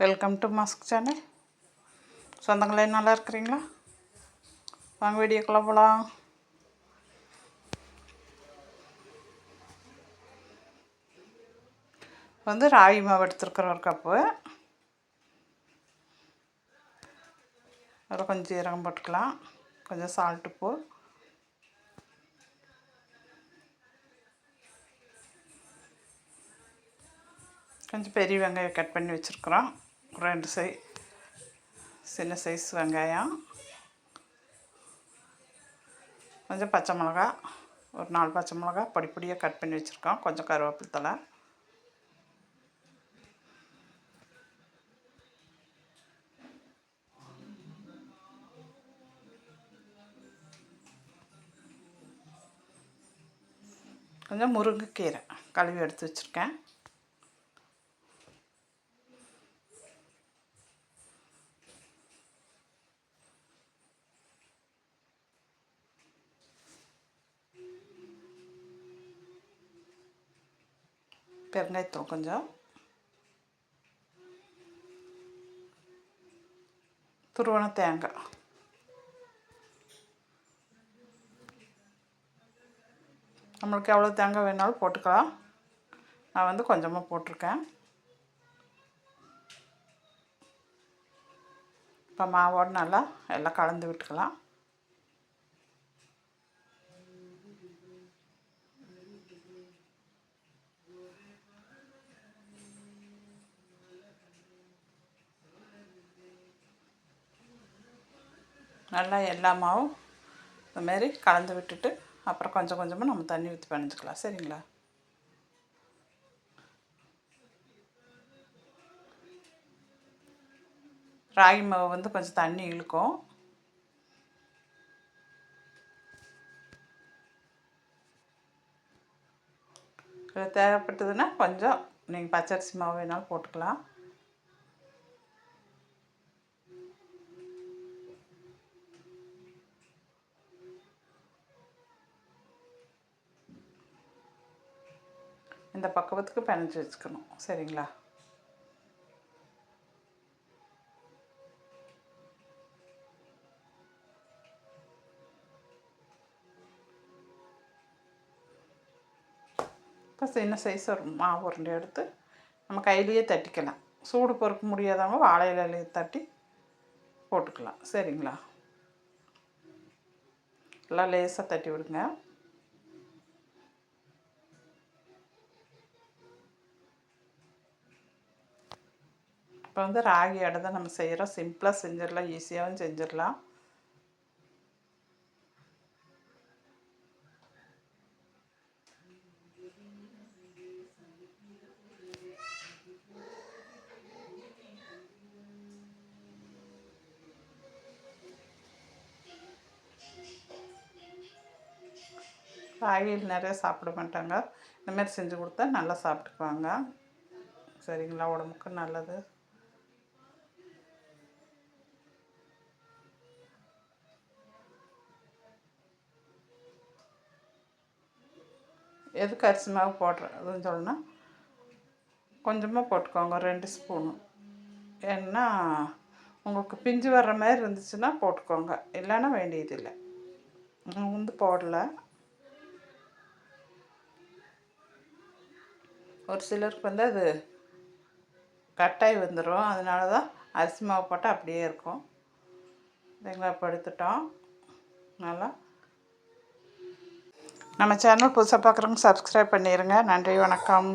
Welcome to mask channel சொந்தங்களே நல்லா இருக்கிறீங்களா வாங்க வீடியோக்குள்ளே போகலாம் வந்து ராகி மாவு எடுத்துருக்குற ஒரு கப்பு. அதில் கொஞ்சம் ஜீரகம் போட்டுக்கலாம். கொஞ்சம் சால்ட்டு பூ. கொஞ்சம் பெரிய வெங்காயம் கட் பண்ணி வச்சுருக்குறோம். ரெண்டு சை சின்ன சைஸ் வெங்காயம். கொஞ்சம் பச்சை மிளகா ஒரு நாலு பச்சை மிளகா பொடி பொடியாக கட் பண்ணி வச்சுருக்கோம். கொஞ்சம் கருவேப்பிலை தலை கொஞ்சம் முருங்கைக்கீரை கழுவி எடுத்து வச்சுருக்கேன். பெருங்காயத்தூள் கொஞ்சம். துருவன தேங்காய். நம்மளுக்கு எவ்வளோ தேங்காய் வேணாலும் போட்டுக்கலாம். நான் வந்து கொஞ்சமாக போட்டிருக்கேன். இப்போ மாவோடு நல்லா எல்லாம் கலந்து விட்டுக்கலாம். நல்லா எல்லா மாவும் இந்த மாரி கலந்து விட்டுட்டு அப்புறம் கொஞ்சம் கொஞ்சமாக நம்ம தண்ணி ஊற்றி பிணைஞ்சிக்கலாம். சரிங்களா? ராகி மாவு வந்து கொஞ்சம் தண்ணி இழுக்கும். தேவைப்பட்டதுன்னா கொஞ்சம் நீங்கள் பச்சரிசி மாவு வேணாலும் போட்டுக்கலாம். இந்த பக்குவத்துக்கு பிணைஞ்சி வச்சுக்கணும். சரிங்களா? இப்போ சின்ன சைஸ் ஒரு மாவு உருண்டை எடுத்து நம்ம கையிலேயே தட்டிக்கலாம். சூடு பொறுக்க முடியாதவங்க வாழை தட்டி போட்டுக்கலாம். சரிங்களா? நல்லா லேசாக தட்டி விடுங்க. இப்போ வந்து ராகி அடை தான் நம்ம செய்கிறோம். சிம்பிளாக செஞ்சிடலாம். ஈஸியாகவும் செஞ்சிடலாம். ராகியில் நிறைய சாப்பிட மாட்டாங்க. இந்தமாரி செஞ்சு கொடுத்தா நல்லா சாப்பிட்டுக்குவாங்க. சரிங்களா? உடம்புக்கு நல்லது. எதுக்கு அரிசி மாவு போடுறதுன்னு சொன்னால் கொஞ்சமாக போட்டுக்கோங்க ரெண்டு ஸ்பூனு. ஏன்னா உங்களுக்கு பிஞ்சு வர்ற மாதிரி இருந்துச்சுன்னா போட்டுக்கோங்க. இல்லைன்னா வேண்டியதில்லை. நான் வந்து போடலை. ஒரு சிலருக்கு வந்து அது கட்டாய் வந்துடும் அதனால தான் அரிசி மாவு போட்டால் அப்படியே இருக்கும். தேங்காய் படுத்துட்டோம். நல்லா நம்ம சேனல் புதுசாக பார்க்குறவங்க சப்ஸ்கிரைப் பண்ணிடுங்க நன்றி வணக்கம்.